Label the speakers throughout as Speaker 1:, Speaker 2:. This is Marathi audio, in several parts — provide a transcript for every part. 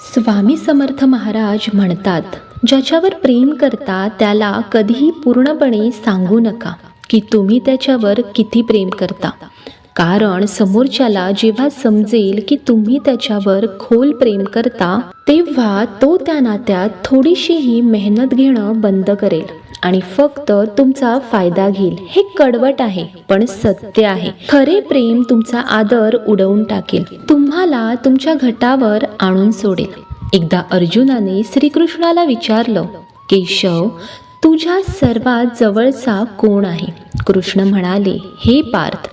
Speaker 1: स्वामी समर्थ महाराज म्हणतात ज्याच्यावर प्रेम करता त्याला कधीही पूर्णपणे सांगू नका की तुम्ही त्याच्यावर किती प्रेम करता. कारण समोरच्याला जेव्हा समजेल की तुम्ही त्याच्यावर खोल प्रेम करता तेव्हा तो त्या नात्यात थोडीशीही मेहनत घेणं बंद करेल. आणि फक्त तुमचा फायदा घेईल. हे कडवट आहे पण सत्य आहे. खरे प्रेम तुमचा आदर उडवून टाकेल. तुम्हाला तुमच्या घटावर आणून सोडेल. एकदा अर्जुनाने श्रीकृष्णाला विचारलं केशव तुझ्या सर्वात जवळचा कोण आहे? कृष्ण म्हणाले हे पार्थ.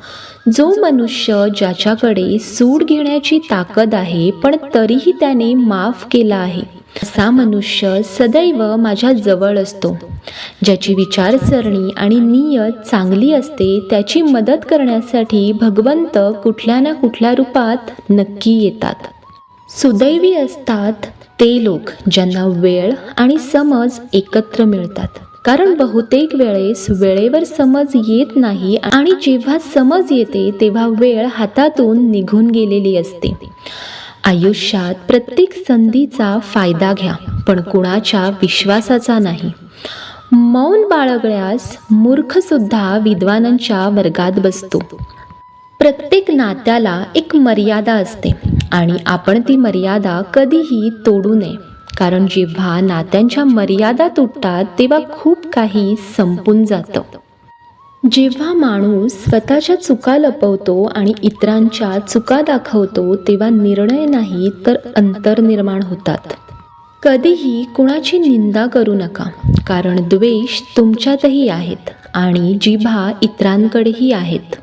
Speaker 1: जो मनुष्य ज्याच्याकडे सूड घेण्याची ताकद आहे पण तरीही त्याने माफ केला आहे. असा मनुष्य सदैव माझ्या जवळ असतो. ज्याची विचारसरणी आणि नियत चांगली असते त्याची मदत करण्यासाठी भगवंत कुठल्या ना कुठल्या रूपात नक्की येतात. सुदैवी असतात ते लोक ज्यांना वेळ आणि समज एकत्र मिळतात. कारण बहुतेक वेळेस वेळेवर समज येत नाही आणि जेव्हा समज येते तेव्हा वेळ हातातून निघून गेलेली असते. आयुष्यात प्रत्येक संधीचा फायदा घ्या पण कुणाच्या विश्वासाचा नाही. मौन बाळगल्यास मूर्खसुद्धा विद्वानांच्या वर्गात बसतो. प्रत्येक नात्याला एक मर्यादा असते आणि आपण ती मर्यादा कधीही तोडू नये. कारण जेव्हा नात्यांच्या मर्यादा तुटतात तेव्हा खूप काही संपून जातं. जेव्हा माणूस स्वतःच्या चुका लपवतो आणि इतरांच्या चुका दाखवतो तेव्हा निर्णय नाही तर अंतर निर्माण होतात. कधीही कुणाची निंदा करू नका कारण द्वेष तुमच्यातही आहेत आणि जिभा इतरांकडेही आहेत.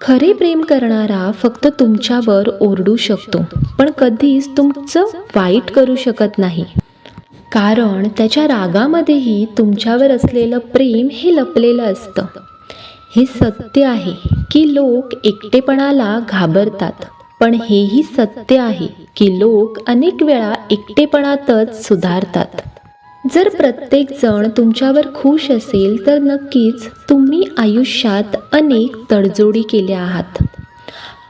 Speaker 1: खरे प्रेम करणारा फक्त तुमच्यावर ओरडू शकतो पण कधीच तुमचं वाईट करू शकत नाही. कारण त्याच्या रागामध्येही तुमच्यावर असलेलं प्रेम हे लपलेलं असतं. हे सत्य आहे की लोक एकटेपणाला घाबरतात पण हेही सत्य आहे. की लोक अनेक वेळा एकटेपणातच सुधारतात. जर प्रत्येक जण तुमच्यावर खुश असेल तर नक्कीच तुम्ही आयुष्यात अनेक तडजोडी केल्या आहात.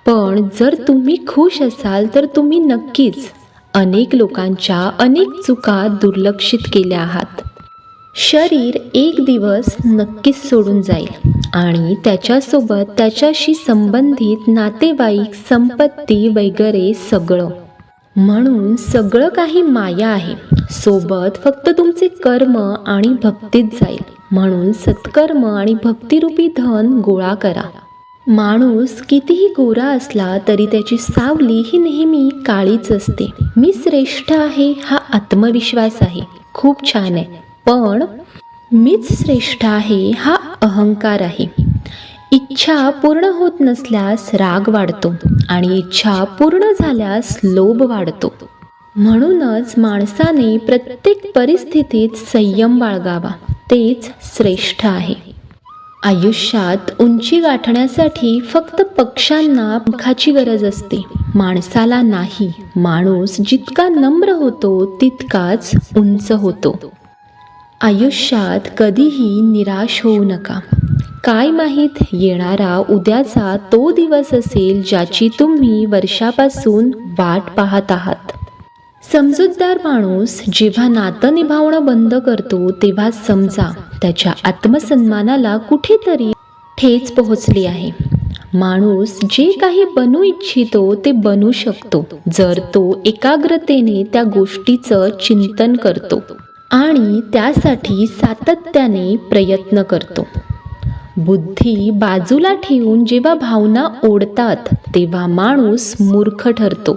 Speaker 1: पण जर तुम्ही खुश असाल तर तुम्ही नक्कीच अनेक लोकांच्या अनेक चुका दुर्लक्षित केल्या आहात. शरीर एक दिवस नक्कीच सोडून जाईल आणि त्याच्यासोबत त्याच्याशी संबंधित नातेवाईक संपत्ती वगैरे सगळं. म्हणून सगळं काही माया आहे. सोबत फक्त तुमचे कर्म आणि भक्तीत जाईल. म्हणून सत्कर्म आणि भक्तिरूपी धन गोळा करा. माणूस कितीही गोरा असला तरी त्याची सावली ही नेहमी काळीच असते. मी श्रेष्ठ आहे हा आत्मविश्वास आहे. खूप छान आहे. पण मीच श्रेष्ठ आहे हा अहंकार आहे. इच्छा पूर्ण होत नसल्यास राग वाढतो आणि इच्छा पूर्ण झाल्यास लोभ वाढतो. म्हणूनच माणसाने प्रत्येक परिस्थितीत संयम बाळगावा तेच श्रेष्ठ आहे. आयुष्यात उंची गाठण्यासाठी फक्त पक्ष्यांना पंखाची गरज असते. माणसाला नाही माणूस जितका नम्र होतो तितकाच उंच होतो. आयुष्यात कधीही निराश होऊ नका. काय माहीत येणारा उद्याचा तो दिवस असेल ज्याची तुम्ही वर्षापासून वाट पाहत आहात. समजूतदार माणूस जेव्हा नातं निभावणं बंद करतो तेव्हा समजा त्याच्या आत्मसन्मानाला कुठेतरी ठेच पोहोचली आहे. माणूस जे काही बनू इच्छितो ते बनू शकतो जर तो एकाग्रतेने त्या गोष्टीचं चिंतन करतो. आणि त्यासाठी सातत्याने प्रयत्न करतो. बुद्धी बाजूला ठेवून जेव्हा भावना ओढतात तेव्हा माणूस मूर्ख ठरतो.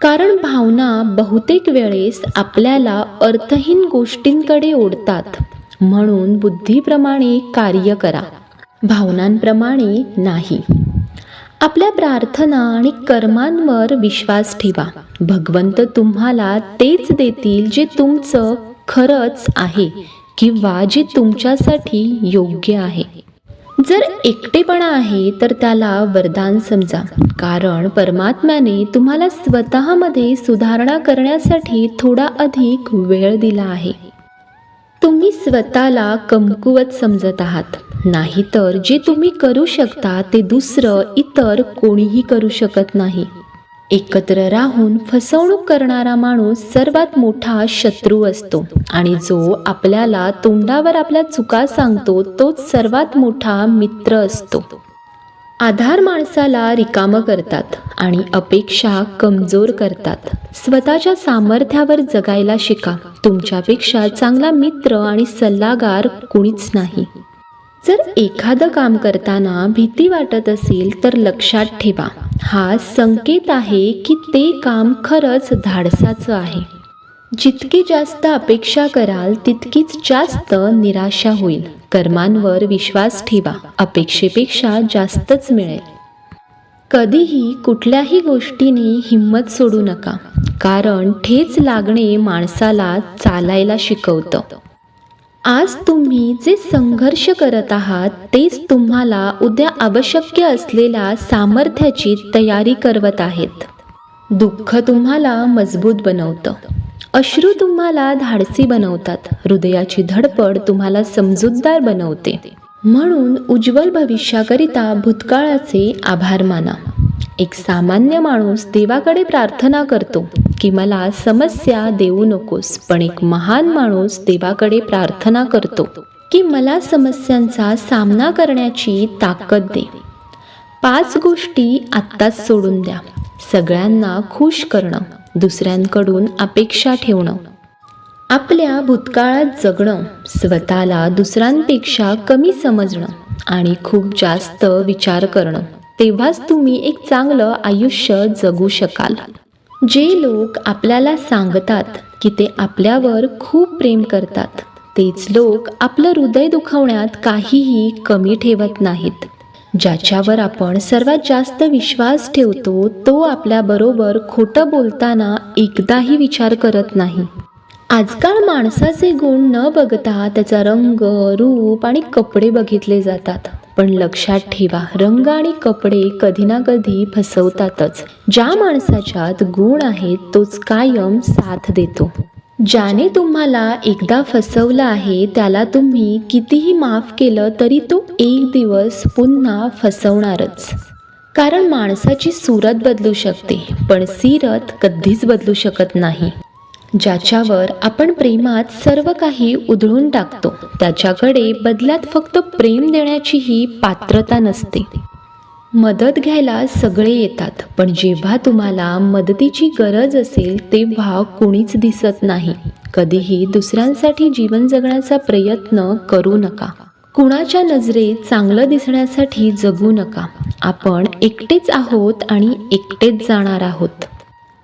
Speaker 1: कारण भावना बहुतेक वेळेस आपल्याला अर्थहीन गोष्टींकडे ओढतात. म्हणून बुद्धीप्रमाणे कार्य करा. भावनांप्रमाणे नाही. आपल्या प्रार्थना आणि कर्मांवर विश्वास ठेवा. भगवंत तुम्हाला तेच देतील जे तुमचं खरंच आहे किंवा जे तुमच्यासाठी योग्य आहे. जर एकटेपणा आहे तर त्याला वरदान समजा. कारण परमात्म्याने तुम्हाला स्वतःमध्ये सुधारणा करण्यासाठी थोडा अधिक वेळ दिला आहे. तुम्ही स्वतःला कमकुवत समजत आहात. नाहीतर जे तुम्ही करू शकता ते दुसरं इतर कोणीही करू शकत नाही. एकत्र राहून फसवणूक करणारा माणूस सर्वात मोठा शत्रू असतो. आणि जो आपल्याला तोंडावर आपल्या चुका सांगतो तोच सर्वात मोठा मित्र असतो. आधार माणसाला रिकामं करतात आणि अपेक्षा कमजोर करतात. स्वतःच्या सामर्थ्यावर जगायला शिका. तुमच्यापेक्षा चांगला मित्र आणि सल्लागार कुणीच नाही. जर एखादं काम करताना भीती वाटत असेल तर लक्षात ठेवा. हा संकेत आहे की ते काम खरंच धाडसाचं आहे. जितकी जास्त अपेक्षा कराल तितकीच जास्त निराशा होईल. कर्मांवर विश्वास ठेवा. अपेक्षेपेक्षा जास्तच मिळेल. कधीही कुठल्याही गोष्टीने हिंमत सोडू नका. कारण ठेच लागणे माणसाला चालायला शिकवतं. आज तुम्ही जे संघर्ष करत आहात तेच तुम्हाला उद्या आवश्यक असलेल्या सामर्थ्याची तयारी करवत आहेत. दुःख तुम्हाला मजबूत बनवतं. अश्रू तुम्हाला धाडसी बनवतात. हृदयाची धडपड तुम्हाला समजूतदार बनवते. म्हणून उज्ज्वल भविष्याकरिता भूतकाळाचे आभार माना. एक सामान्य माणूस देवाकडे प्रार्थना करतो की मला समस्या देऊ नकोस पण एक महान माणूस देवाकडे प्रार्थना करतो की मला समस्यांचा सामना करण्याची ताकद दे. पाच गोष्टी आत्ताच सोडून द्या. सगळ्यांना खुश करणं दुसऱ्यांकडून अपेक्षा ठेवणं. आपल्या भूतकाळात जगणं स्वतःला दुसऱ्यांपेक्षा कमी समजणं आणि खूप जास्त विचार करणं. तेव्हाच तुम्ही एक चांगलं आयुष्य जगू शकाल. जे लोक आपल्याला सांगतात की ते आपल्यावर खूप प्रेम करतात तेच लोक आपलं हृदय दुखवण्यात काहीही कमी ठेवत नाहीत. ज्याच्यावर आपण सर्वात जास्त विश्वास ठेवतो तो आपल्याबरोबर खोटं बोलताना एकदाही विचार करत नाही. आजकाल माणसाचे गुण न बघता त्याचा रंग रूप आणि कपडे बघितले जातात. पण लक्षात ठेवा रंग आणि कपडे कधी ना कधी फसवतातच. ज्या माणसाच्यात गुण आहेत तोच कायम साथ देतो. ज्याने तुम्हाला एकदा फसवलं आहे त्याला तुम्ही कितीही माफ केलं तरी तो एक दिवस पुन्हा फसवणारच. कारण माणसाची सूरत बदलू शकते पण सीरत कधीच बदलू शकत नाही. ज्याच्यावर आपण प्रेमात सर्व काही उधळून टाकतो त्याच्याकडे बदल्यात फक्त प्रेम देण्याचीही पात्रता नसते. मदत घ्यायला सगळे येतात पण जेव्हा तुम्हाला मदतीची गरज असेल तेव्हा कुणीच दिसत नाही. कधीही दुसऱ्यांसाठी जीवन जगण्याचा प्रयत्न करू नका. कुणाच्या नजरेत चांगलं दिसण्यासाठी जगू नका. आपण एकटेच आहोत आणि एकटेच जाणार आहोत.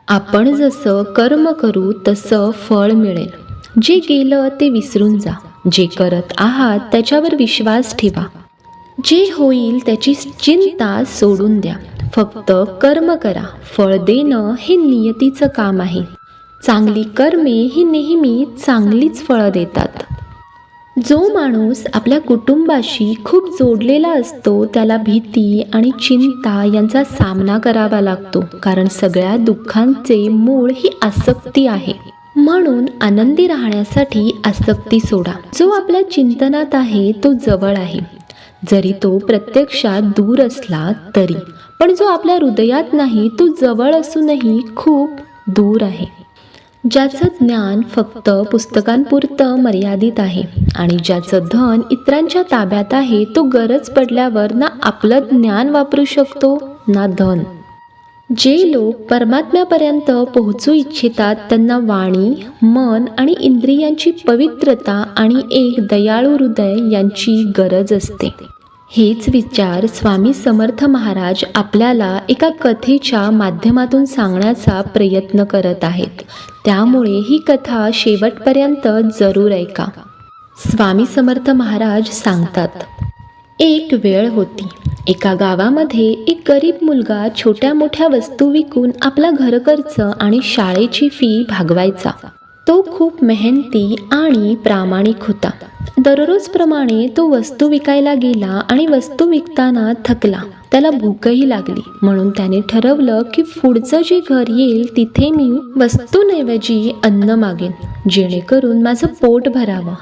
Speaker 1: आपण जसं कर्म करू तसं फळ मिळेल. जे गेलं ते विसरून जा. जे करत आहात त्याच्यावर विश्वास ठेवा. जे होईल त्याची चिंता सोडून द्या. फक्त कर्म करा. फळ देणं हे नियतीचं काम आहे. चांगली कर्मे ही नेहमी चांगलीच फळं देतात. जो माणूस आपल्या कुटुंबाशी खूप जोडलेला असतो त्याला भीती आणि चिंता यांचा सामना करावा लागतो कारण सगळ्या दुःखांचे मूळ ही आसक्ती आहे. म्हणून आनंदी राहण्यासाठी आसक्ती सोडा. जो आपल्या चिंतनात आहे तो जवळ आहे. जरी तो प्रत्यक्षात दूर असला तरी पण जो आपल्या हृदयात नाही तो जवळ असूनही खूप दूर आहे. ज्याचं ज्ञान फक्त पुस्तकांपुरतं मर्यादित आहे आणि ज्याचं धन इतरांच्या ताब्यात आहे तो गरज पडल्यावर ना आपलं ज्ञान वापरू शकतो ना धन. जे लोक परमात्म्यापर्यंत पोहोचू इच्छितात त्यांना वाणी मन आणि इंद्रियांची पवित्रता आणि एक दयाळू हृदय यांची गरज असते. हेच विचार स्वामी समर्थ महाराज आपल्याला एका कथेच्या माध्यमातून सांगण्याचा प्रयत्न करत आहेत. त्यामुळे ही कथा शेवटपर्यंत जरूर ऐका. स्वामी समर्थ महाराज सांगतात एक वेळ होती. एका गावामध्ये एक गरीब मुलगा छोट्या मोठ्या वस्तू विकून आपला घरखर्च आणि शाळेची फी भागवायचा. तो खूप मेहनती आणि प्रामाणिक होता. दररोजप्रमाणे तो वस्तू विकायला गेला आणि वस्तू विकताना थकला. त्याला भूकही लागली. म्हणून त्याने ठरवलं की पुढचं जे घर येईल तिथे मी वस्तूंऐवजी अन्न मागेन. जेणेकरून माझं पोट भरावं.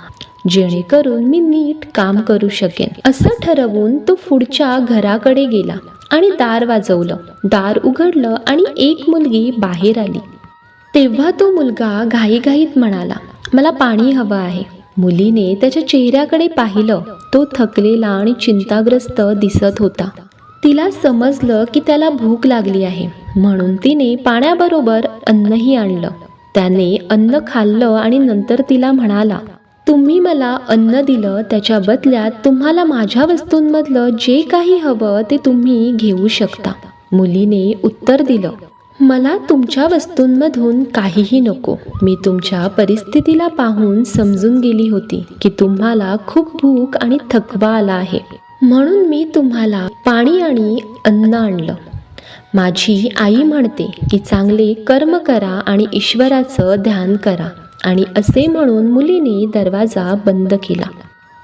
Speaker 1: जेणेकरून मी नीट काम करू शकेन. असं ठरवून तो पुढच्या घराकडे गेला आणि दार वाजवलं. दार उघडलं आणि एक मुलगी बाहेर आली. तेव्हा तो मुलगा घाईघाईत म्हणाला मला पाणी हवं आहे. मुलीने त्याच्या चेहऱ्याकडे पाहिलं तो थकलेला आणि चिंताग्रस्त दिसत होता. तिला समजलं की त्याला भूक लागली आहे म्हणून तिने पाण्याबरोबर अन्नही आणलं. त्याने अन्न खाल्लं आणि नंतर तिला म्हणाला तुम्ही मला अन्न दिलं त्याच्या बदल्यात तुम्हाला माझ्या वस्तूंमधलं जे काही हवं ते तुम्ही घेऊ शकता. मुलीने उत्तर दिलं मला तुमच्या वस्तूंमधून काहीही नको. मी तुमच्या परिस्थितीला पाहून समजून गेली होती की तुम्हाला खूप भूक आणि थकवा आला आहे. म्हणून मी तुम्हाला पाणी आणि अन्न आणलं. माझी आई म्हणते की चांगले कर्म करा आणि ईश्वराचं ध्यान करा आणि असे म्हणून मुलीने दरवाजा बंद केला.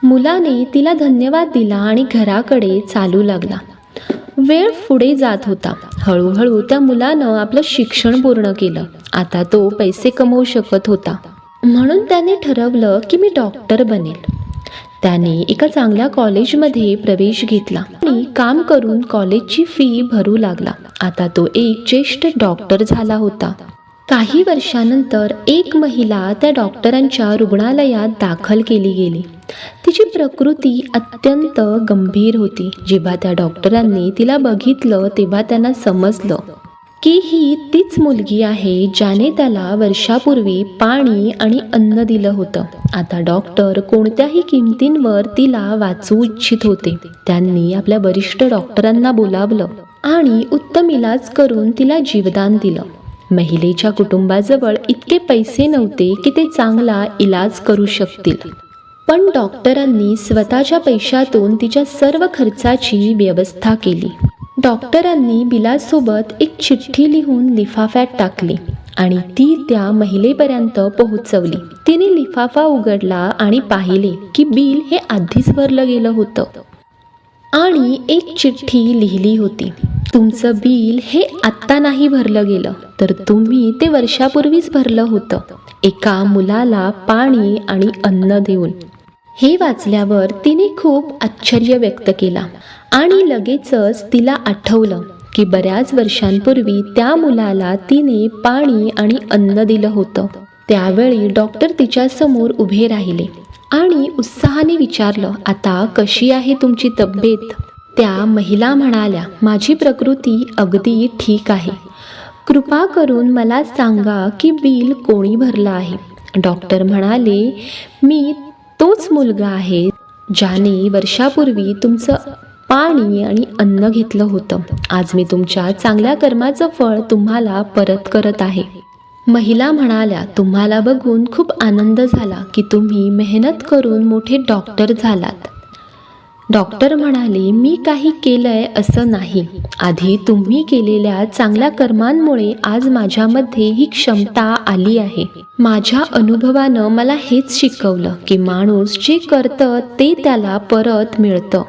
Speaker 1: मुलाने तिला धन्यवाद दिला आणि घराकडे चालू लागला. वेळ पुढे जात होता. हळूहळू त्या मुलानं आपलं शिक्षण पूर्ण केलं. आता तो पैसे कमवू शकत होता. म्हणून त्याने ठरवलं की मी डॉक्टर बनेल. त्याने एका चांगल्या कॉलेजमध्ये प्रवेश घेतला आणि काम करून कॉलेजची फी भरू लागला. आता तो एक ज्येष्ठ डॉक्टर झाला होता. काही वर्षानंतर एक महिला त्या डॉक्टरांच्या रुग्णालयात दाखल केली गेली. तिची प्रकृती अत्यंत गंभीर होती. जेव्हा त्या डॉक्टरांनी तिला बघितलं तेव्हा त्यांना समजलं की ही तीच मुलगी आहे ज्याने त्याला वर्षापूर्वी पाणी आणि अन्न दिलं होतं. आता डॉक्टर कोणत्याही किमतींवर तिला वाचवू इच्छित होते. त्यांनी आपल्या वरिष्ठ डॉक्टरांना बोलावलं आणि उत्तम इलाज करून तिला जीवदान दिलं. महिलेच्या कुटुंबाजवळ इतके पैसे नव्हते की ते चांगला इलाज करू शकतील. पण डॉक्टरांनी स्वतःच्या पैशातून तिच्या सर्व खर्चाची व्यवस्था केली. डॉक्टरांनी बिलासोबत एक चिठ्ठी लिहून लिफाफ्यात टाकली आणि ती त्या महिलेपर्यंत पोहोचवली. तिने लिफाफा उघडला आणि पाहिले की बिल हे आधीच भरलं गेलं होतं. आणि एक चिठ्ठी लिहिली होती. तुमचं बिल हे आत्ता नाही भरलं गेलं तर तुम्ही ते वर्षापूर्वीच भरलं होतं. एका मुलाला पाणी आणि अन्न देऊन. हे वाचल्यावर तिने खूप आश्चर्य व्यक्त केला आणि लगेचच तिला आठवलं की बऱ्याच वर्षांपूर्वी त्या मुलाला तिने पाणी आणि अन्न दिलं होतं. त्यावेळी डॉक्टर तिच्यासमोर उभे राहिले. आणि उत्साहाने विचारलं आता कशी आहे तुमची तब्येत? त्या महिला म्हणाल्या माझी प्रकृती अगदी ठीक आहे. कृपा करून मला सांगा की बिल कोणी भरलं आहे? डॉक्टर म्हणाले मी तोच मुलगा आहे ज्याने वर्षापूर्वी तुमचं पाणी आणि अन्न घेतलं होतं. आज मी तुमच्या चांगल्या कर्माचं फळ तुम्हाला परत करत आहे. महिला म्हणाल्या तुम्हाला बघून खूप आनंद झाला की तुम्ही मेहनत करून मोठे डॉक्टर झालात. डॉक्टर म्हणाले मी काही केलंय असं नाही. आधी तुम्ही केलेल्या चांगल्या कर्मांमुळे आज माझ्यामध्ये ही क्षमता आली आहे. माझ्या अनुभवानं मला हेच शिकवलं की माणूस जे करतं ते त्याला परत मिळतं.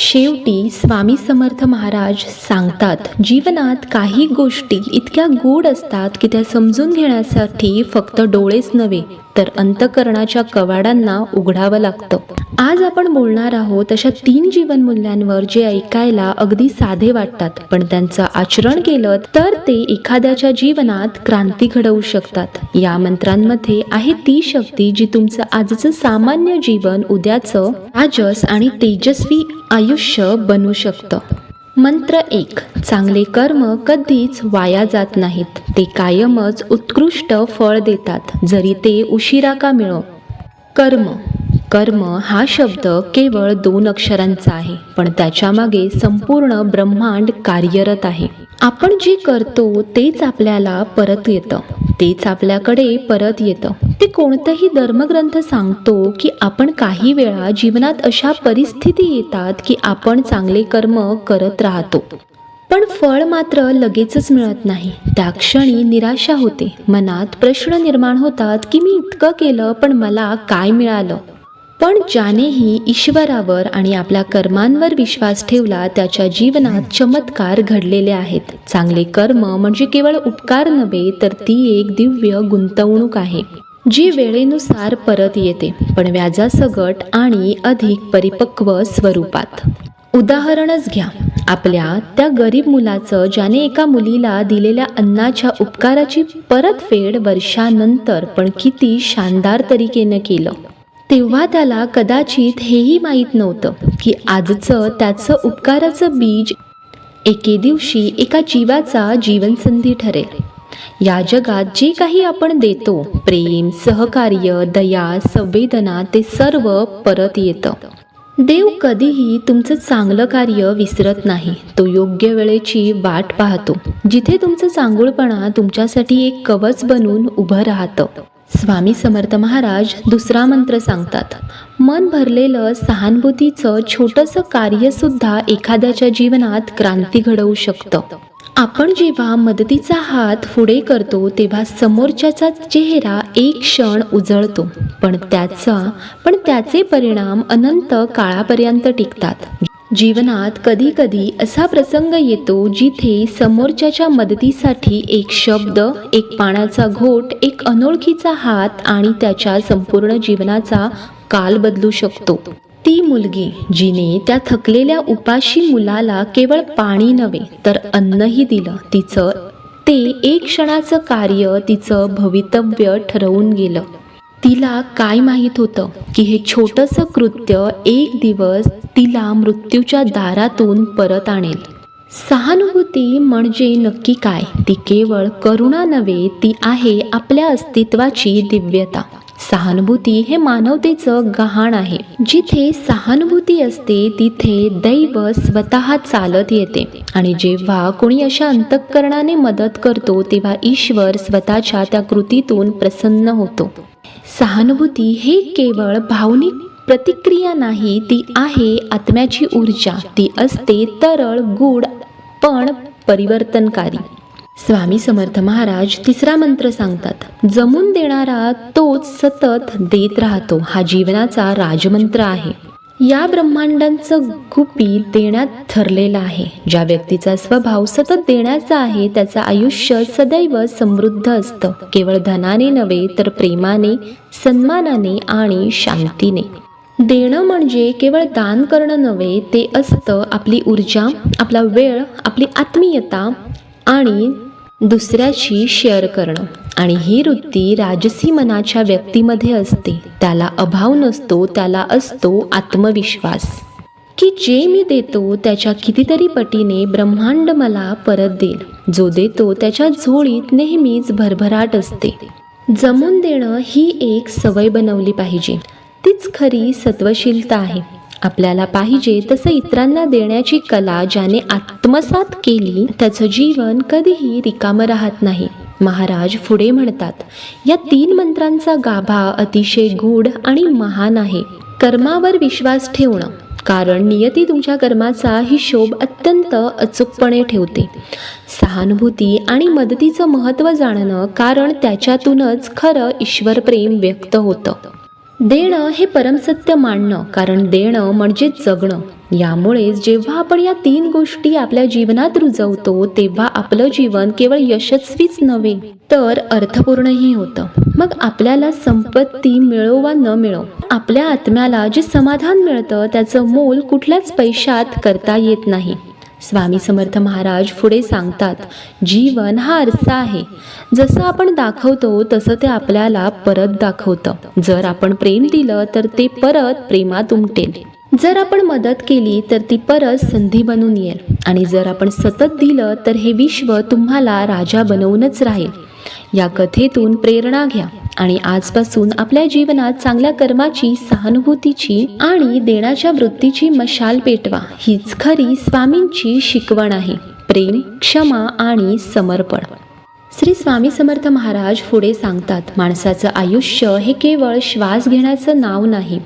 Speaker 1: शेवटी स्वामी समर्थ महाराज सांगतात जीवनात काही गोष्टी इतक्या गोड असतात की त्या समजून घेण्यासाठी फक्त डोळेच नव्हे तर अंतकरणाच्या कवाडांना उघडावं लागतं. आज आपण बोलणार आहोत अशा तीन जीवन मूल्यांवर जे ऐकायला अगदी साधे वाटतात पण त्यांचं आचरण केलं तर ते एखाद्याच्या जीवनात क्रांती घडवू शकतात. या मंत्रांमध्ये आहे ती शक्ती जी तुमचं आजचं सामान्य जीवन उद्याचं राजस आणि तेजस्वी आयुष्य बनू शकतं. मंत्र एक चांगले कर्म कधीच वाया जात नाहीत. ते कायमच उत्कृष्ट फळ देतात. जरी ते उशिरा का मिळो. कर्म. कर्म हा शब्द केवळ दोन अक्षरांचा आहे पण त्याच्यामागे संपूर्ण ब्रह्मांड कार्यरत आहे. आपण जे करतो तेच आपल्याला परत येतं. तेच आपल्याकडे परत येतं. ते कोणतंही धर्मग्रंथ सांगतो की आपण काही वेळा जीवनात अशा परिस्थिती येतात की आपण चांगले कर्म करत राहतो. पण फळ मात्र लगेचच मिळत नाही. त्या क्षणी निराशा होते. मनात प्रश्न निर्माण होतात की मी इतकं केलं पण मला काय मिळालं? पण ज्यानेही ईश्वरावर आणि आपल्या कर्मांवर विश्वास ठेवला त्याच्या जीवनात चमत्कार घडलेले आहेत. चांगले कर्म म्हणजे केवळ उपकार नव्हे तर ती एक दिव्य गुंतवणूक आहे जी वेळेनुसार परत येते पण व्याजासकट आणि अधिक परिपक्व स्वरूपात. उदाहरणच घ्या. आपल्या त्या गरीब मुलाचं ज्याने एका मुलीला दिलेल्या अन्नाच्या उपकाराची परतफेड वर्षानंतर पण किती शानदार तरीकेनं केलं. तेव्हा त्याला कदाचित हेही माहीत नव्हतं की आजचं त्याचं उपकाराचं बीज एके दिवशी एका जीवाचा जीवनसंधी ठरेल. या जगात जे काही आपण देतो प्रेम सहकार्य दया संवेदना ते सर्व परत येतं. देव कधीही तुमचं चांगलं कार्य विसरत नाही. तो योग्य वेळेची वाट पाहतो जिथे तुमचं चांगुळपणा तुमच्यासाठी एक कवच बनून उभं राहतं. स्वामी समर्थ महाराज दुसरा मंत्र सांगतात मन भरलेलं सहानुभूतीचं छोटंसं कार्यसुद्धा एखाद्याच्या जीवनात क्रांती घडवू शकतं. आपण जेव्हा मदतीचा हात पुढे करतो तेव्हा समोरच्याचा चेहरा एक क्षण उजळतो. पण त्याचा पण त्याचे परिणाम अनंत काळापर्यंत टिकतात. जीवनात कधी कधी असा प्रसंग येतो जिथे समोरच्याच्या मदतीसाठी एक शब्द एक पाण्याचा घोट एक अनोळखीचा हात आणि त्याच्या संपूर्ण जीवनाचा काल बदलू शकतो. ती मुलगी जिने त्या थकलेल्या उपाशी मुलाला केवळ पाणी नव्हे तर अन्नही दिलं. तिचं ते एक क्षणाचं कार्य तिचं भवितव्य ठरवून गेलं. तिला काय माहीत होतं की हे छोटंसं कृत्य एक दिवस तिला मृत्यूच्या दारातून परत आणेल. सहानुभूती म्हणजे नक्की काय? ती केवळ करुणा नव्हे ती आहे आपल्या अस्तित्वाची दिव्यता. सहानुभूती हे मानवतेचं गहाण आहे. जिथे सहानुभूती असते तिथे दैव स्वतः चालत येते. आणि जेव्हा कोणी अशा अंतःकरणाने मदत करतो तेव्हा ईश्वर स्वतःच्या त्या कृतीतून प्रसन्न होतो. सहानुभूती हे केवळ भावनिक प्रतिक्रिया नाही ती आहे आत्म्याची ऊर्जा. ती असते तरळ गूढ पण परिवर्तनकारी. स्वामी समर्थ महाराज तिसरा मंत्र सांगतात जमून देणारा तोच सतत देत राहतो. हा जीवनाचा राजमंत्र आहे. या ब्रह्मांडांचं गुपी देण्यात ठरलेलं आहे. ज्या व्यक्तीचा स्वभाव सतत देण्याचा आहे त्याचं आयुष्य सदैव समृद्ध असतं. केवळ धनाने नव्हे तर प्रेमाने सन्मानाने आणि शांतीने. देणं म्हणजे केवळ दान करणं नव्हे ते असतं आपली ऊर्जा आपला वेळ आपली आत्मीयता आणि दुसऱ्याशी शेअर करणं. आणि ही वृत्ती राजसी मनाच्या व्यक्तीमध्ये असते. त्याला अभाव नसतो त्याला असतो आत्मविश्वास. की जे मी देतो त्याच्या कितीतरी पटीने ब्रह्मांड मला परत देईल. जो देतो त्याच्या झोळीत नेहमीच भरभराट असते. जमून देणं ही एक सवय बनवली पाहिजे. तीच खरी सत्वशीलता आहे. आपल्याला पाहिजे तसं इतरांना देण्याची कला ज्याने आत्मसात केली त्याचं जीवन कधीही रिकामं राहत नाही. महाराज पुढे म्हणतात या तीन मंत्रांचा गाभा अतिशय गूढ आणि महान आहे. कर्मावर विश्वास ठेवणं. कारण नियती तुमच्या कर्माचा हिशोब अत्यंत अचूकपणे ठेवते. सहानुभूती आणि मदतीचं महत्त्व जाणणं कारण त्याच्यातूनच खरं ईश्वरप्रेम व्यक्त होतं. देणं हे परमसत्य मानणं कारण देणं म्हणजे जगणं. यामुळेच जेव्हा आपण या तीन गोष्टी आपल्या जीवनात रुजवतो तेव्हा आपलं जीवन केवळ यशस्वीच नव्हे तर अर्थपूर्णही होतं. मग आपल्याला संपत्ती मिळो वा न मिळो आपल्या आत्म्याला जे समाधान मिळतं त्याचं मोल कुठल्याच पैशात करता येत नाही. स्वामी समर्थ महाराज पुढे सांगतात जीवन हा आरसा आहे. जसं आपण दाखवतो तसं ते आपल्याला परत दाखवतं. जर आपण प्रेम दिलं तर ते परत प्रेमात उमटेल. जर आपण मदत केली तर ती परत संधी बनून येईल. आणि जर आपण सतत दिलं तर हे विश्व तुम्हाला राजा बनवूनच राहील. या कथेतून प्रेरणा घ्या आणि आजपासून आपल्या जीवनात चांगल्या कर्माची सहानुभूतीची आणि देण्याच्या वृत्तीची मशाल पेटवा. हीच खरी स्वामींची शिकवण आहे. प्रेम क्षमा आणि समर्पण. श्री स्वामी समर्थ महाराज पुढे सांगतात माणसाचं आयुष्य हे केवळ श्वास घेण्याचं नाव नाही.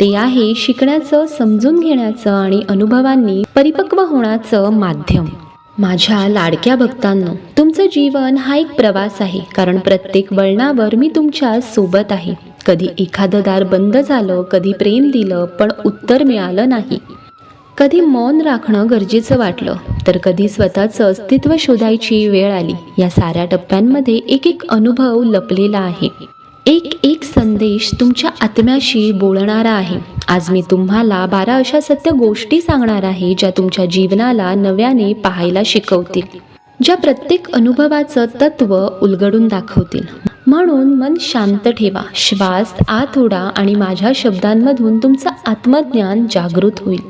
Speaker 1: ते आहे शिकण्याचं समजून घेण्याचं आणि अनुभवांनी परिपक्व होण्याचं माध्यम. माझ्या लाडक्या भक्तांनो तुमचं जीवन हा एक प्रवास आहे कारण प्रत्येक वळणावर मी तुमच्यासोबत आहे. कधी एखादं दार बंद झालं कधी प्रेम दिलं पण उत्तर मिळालं नाही. कधी मौन राखणं गरजेचं वाटलं तर कधी स्वतःचं अस्तित्व शोधायची वेळ आली. या साऱ्या टप्प्यांमध्ये एक एक अनुभव लपलेला आहे. एक एक संदेश तुमच्या आत्म्याशी बोलणारा आहे. आज मी तुम्हाला बारा अशा सत्य गोष्टी सांगणार आहे ज्या तुमच्या जीवनाला नव्याने पाहायला शिकवतील ज्या प्रत्येक अनुभवाचं तत्व उलगडून दाखवतील. म्हणून मन शांत ठेवा श्वास आत ओढा आणि माझ्या शब्दांमधून तुमचं आत्मज्ञान जागृत होईल.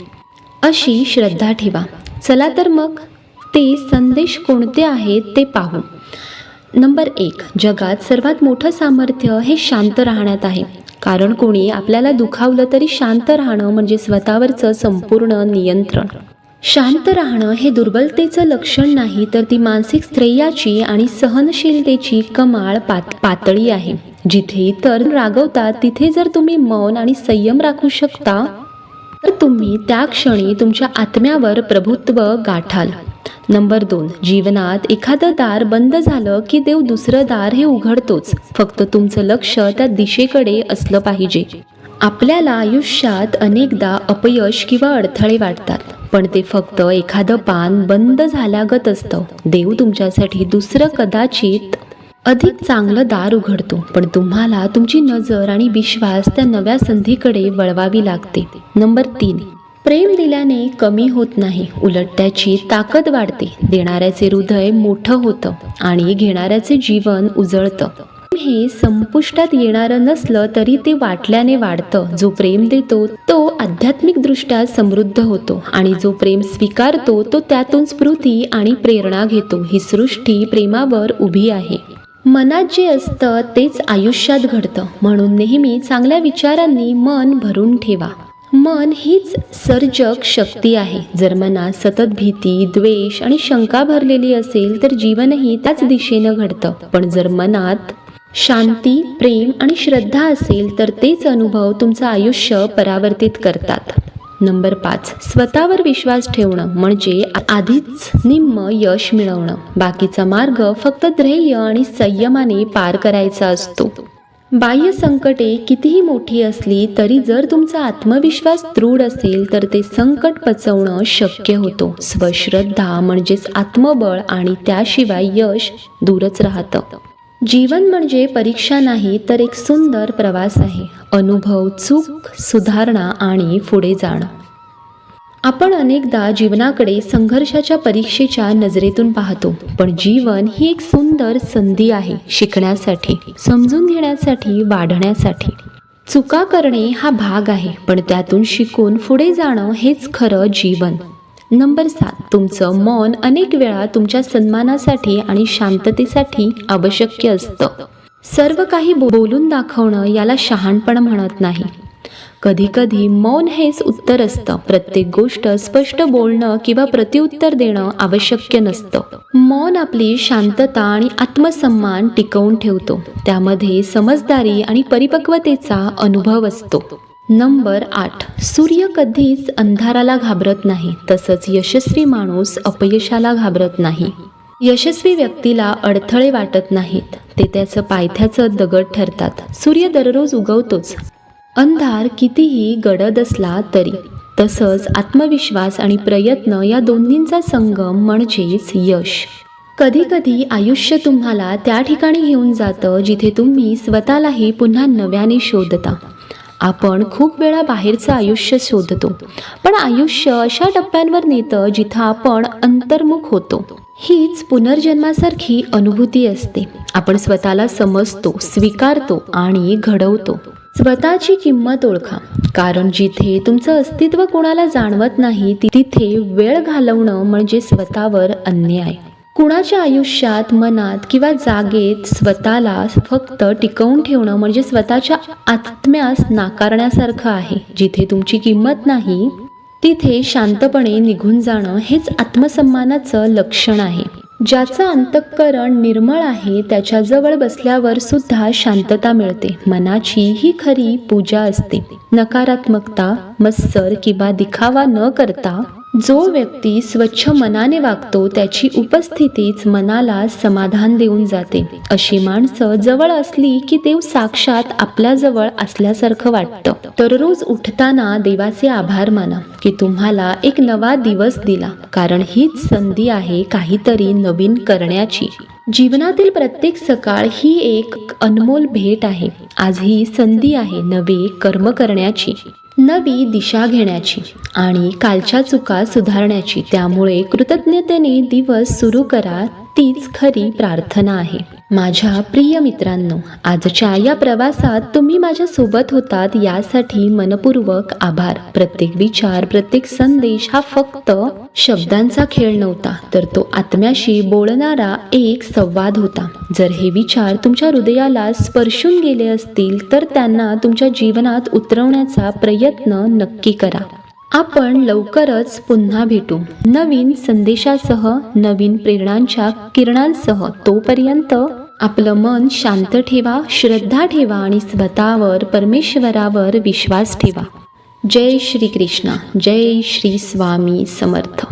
Speaker 1: अशी श्रद्धा ठेवा. चला तर मग ते संदेश कोणते आहेत ते पाहू. नंबर एक जगात सर्वात मोठं सामर्थ्य हे शांत राहण्यात आहे. कारण कोणी आपल्याला दुखावलं तरी शांत राहणं म्हणजे स्वतःवरचं संपूर्ण नियंत्रण. शांत राहणं हे दुर्बलतेचं लक्षण नाही तर ती मानसिक स्त्रेयाची आणि सहनशीलतेची कमाळ पात पातळी आहे. जिथे इतर रागवतात तिथे जर तुम्ही मौन आणि संयम राखू शकता तर तुम्ही त्या क्षणी तुमच्या आत्म्यावर प्रभुत्व गाठाल. नंबर दोन जीवनात एखादं दार बंद झालं की देव दुसरं दार हे उघडतोच. फक्त तुमचं लक्ष त्या दिशेकडे असलं पाहिजे. आपल्याला आयुष्यात अनेकदा अपयश किंवा अडथळे वाटतात पण ते फक्त एखादं पान बंद झाल्यागत असतं. देव तुमच्यासाठी दुसरं कदाचित अधिक चांगलं दार उघडतो पण तुम्हाला तुमची नजर आणि विश्वास त्या नव्या संधीकडे वळवावी लागते. नंबर तीन. प्रेम दिल्याने कमी होत नाही. उलट त्याची ताकद वाढते. देणाऱ्याचे हृदय मोठं होतं आणि घेणाऱ्याचे जीवन उजळतं. हे संपुष्टात येणारं नसलं तरी ते वाटल्याने वाढतं. जो प्रेम देतो तो आध्यात्मिकदृष्ट्या समृद्ध होतो आणि जो प्रेम स्वीकारतो तो त्यातून स्मृती आणि प्रेरणा घेतो. ही सृष्टी प्रेमावर उभी आहे. मनात जे असतं तेच आयुष्यात घडतं. म्हणून नेहमी चांगल्या विचारांनी मन भरून ठेवा. मन हीच सर्जक शक्ती आहे. जर मनात सतत भीती द्वेष आणि शंका भरलेली असेल तर जीवनही त्याच दिशेनं घडतं. पण जर मनात शांती प्रेम आणि श्रद्धा असेल तर तेच अनुभव तुमचं आयुष्य परावर्तित करतात. नंबर पाच. स्वतःवर विश्वास ठेवणं म्हणजे आधीच निम्म यश मिळवणं. बाकीचा मार्ग फक्त ध्येय आणि संयमाने पार करायचा असतो. बाह्य संकटे कितीही मोठी असली तरी जर तुमचा आत्मविश्वास दृढ असेल तर ते संकट पचवणं शक्य होतो. स्वश्रद्धा म्हणजेच आत्मबळ आणि त्याशिवाय यश दूरच राहतं. जीवन म्हणजे परीक्षा नाही तर एक सुंदर प्रवास आहे. अनुभव चूक सुधारणा आणि पुढे जाणं. आपण अनेकदा जीवनाकडे संघर्षाच्या परीक्षेच्या नजरेतून पाहतो पण जीवन ही एक सुंदर संधी आहे शिकण्यासाठी समजून घेण्यासाठी वाढण्यासाठी. चुका करणे हा भाग आहे पण त्यातून शिकून पुढे जाणं हेच खरं जीवन. नंबर सात तुमचं मौन अनेक वेळा तुमच्या सन्मानासाठी आणि शांततेसाठी आवश्यक असतं. सर्व काही बोलून दाखवणं याला शहाणपण म्हणत नाही. कधी कधी मौन हेच उत्तर असतं. प्रत्येक गोष्ट स्पष्ट बोलणं किंवा प्रत्युत्तर देणं आवश्यक नसतं. मौन आपली शांतता आणि आत्मसन्मान टिकवून ठेवतो. त्यामध्ये समजदारी आणि परिपक्वतेचा अनुभव असतो. नंबर आठ. सूर्य कधीच अंधाराला घाबरत नाही तसंच यशस्वी माणूस अपयशाला घाबरत नाही. यशस्वी व्यक्तीला अडथळे वाटत नाहीत ते त्याचं पायथ्याचं दगड ठरतात. सूर्य दररोज उगवतोच. अंधार कितीही गडद असला तरी. तसंच आत्मविश्वास आणि प्रयत्न या दोन्हींचा संगम म्हणजेच यश. कधी कधी आयुष्य तुम्हाला त्या ठिकाणी घेऊन जातं जिथे तुम्ही स्वतःलाही पुन्हा नव्याने शोधता. आपण खूप वेळा बाहेरचं आयुष्य शोधतो. पण आयुष्य अशा टप्प्यांवर नेतं जिथं आपण अंतर्मुख होतो. हीच पुनर्जन्मासारखी अनुभूती असते. आपण स्वतःला समजतो स्वीकारतो आणि घडवतो. स्वतःची किंमत ओळखा. कारण जिथे तुमचं अस्तित्व कोणाला जाणवत नाही तिथे वेळ घालवणं म्हणजे स्वतःवर अन्याय. कुणाच्या आयुष्यात मनात किंवा जागेत स्वतःला फक्त टिकवून ठेवणं म्हणजे स्वतःच्या आत्म्यास नाकारण्यासारखं आहे. जिथे तुमची किंमत नाही तिथे शांतपणे निघून जाणं हेच आत्मसन्मानाचं लक्षण आहे. ज्याचं अंतःकरण निर्मळ आहे त्याच्याजवळ बसल्यावर सुद्धा शांतता मिळते. मनाची ही खरी पूजा असते. नकारात्मकता मत्सर किंवा दिखावा न करता जो व्यक्ती स्वच्छ मनाने वागतो त्याची उपस्थितीच मनाला समाधान देऊन जाते. अशी माणसं जवळ असली की देव साक्षात आपल्याजवळ असल्यासारखं वाटतं. दररोज उठताना देवाचे आभार माना की तुम्हाला एक नवा दिवस दिला. कारण हीच संधी आहे काहीतरी नवीन करण्याची. जीवनातील प्रत्येक सकाळ ही एक अनमोल भेट आहे. आज ही संधी आहे नवे कर्म करण्याची. नवी दिशा घेण्याची आणि कालच्या चुका सुधारण्याची. त्यामुळे कृतज्ञतेने दिवस सुरू करा. तीच खरी प्रार्थना आहे. माझ्या प्रिय मित्रांनो आजच्या या प्रवासात तुम्ही माझ्या सोबत होतात यासाठी मनपूर्वक आभार. प्रत्येक विचार प्रत्येक संदेश हा फक्त शब्दांचा खेळ नव्हता तर तो आत्म्याशी बोलणारा एक संवाद होता. जर हे विचार तुमच्या हृदयाला स्पर्शून गेले असतील तर त्यांना तुमच्या जीवनात उतरवण्याचा प्रयत्न नक्की करा. आपण लवकरच पुन्हा भेटू. नवीन संदेशासह नवीन प्रेरणांच्या किरणांसह तोपर्यंत आपलं मन शांत ठेवा श्रद्धा ठेवा आणि स्वतःवर परमेश्वरावर विश्वास ठेवा. जय श्री कृष्ण जय श्री स्वामी समर्थ.